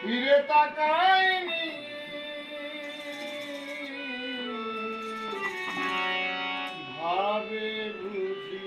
ফিরে তাকায়নি। ভাবে বুঝি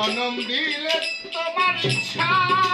জনম দিলে তোমার ছায়া